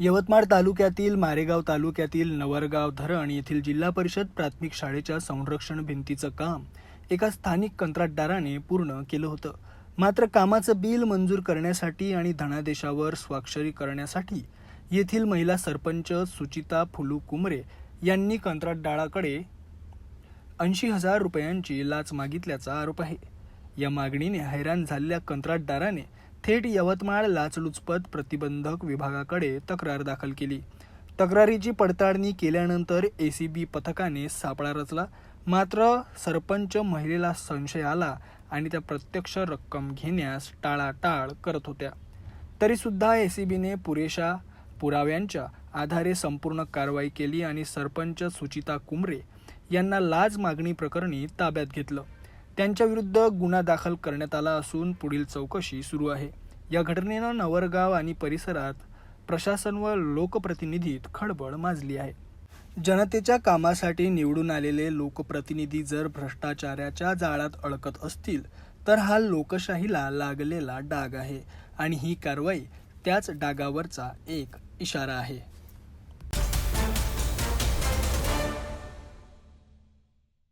यवतमाळ तालुक्यातील मारेगाव तालुक्यातील नवरगाव धरण येथील जिल्हा परिषद प्राथमिक शाळेच्या संरक्षण भिंतीचं काम एका स्थानिक कंत्राटदाराने पूर्ण केलं होतं. मात्र कामाचं बिल मंजूर करण्यासाठी आणि धनादेशावर स्वाक्षरी करण्यासाठी येथील महिला सरपंच सुचिता फुलू कुमरे यांनी कंत्राटदाराकडे ऐंशी हजार रुपयांची लाच मागितल्याचा आरोप आहे. या मागणीने हैराण झालेल्या कंत्राटदाराने थेट यवतमाळ लाचलुचपत प्रतिबंधक विभागाकडे तक्रार दाखल केली. तक्रारीची पडताळणी केल्यानंतर ए सी बी पथकाने सापळा रचला. मात्र सरपंच महिलेला संशय आला आणि त्या प्रत्यक्ष रक्कम घेण्यास टाळाटाळ करत होत्या. तरीसुद्धा ए सी बीने पुरेशा पुराव्यांच्या आधारे संपूर्ण कारवाई केली आणि सरपंच सुचिता कुमरे यांना लाच मागणी प्रकरणी ताब्यात घेतलं. त्यांच्याविरुद्ध गुन्हा दाखल करण्यात आला असून पुढील चौकशी सुरू आहे. या घटनेनं नवरगाव आणि परिसरात प्रशासन व लोकप्रतिनिधीत खळबळ माजली आहे. जनतेच्या कामासाठी निवडून आलेले लोकप्रतिनिधी जर भ्रष्टाचाराच्या जाळात अडकत असतील तर हा लोकशाहीला लागलेला डाग आहे आणि ही कारवाई त्याच डागावरचा एक इशारा आहे.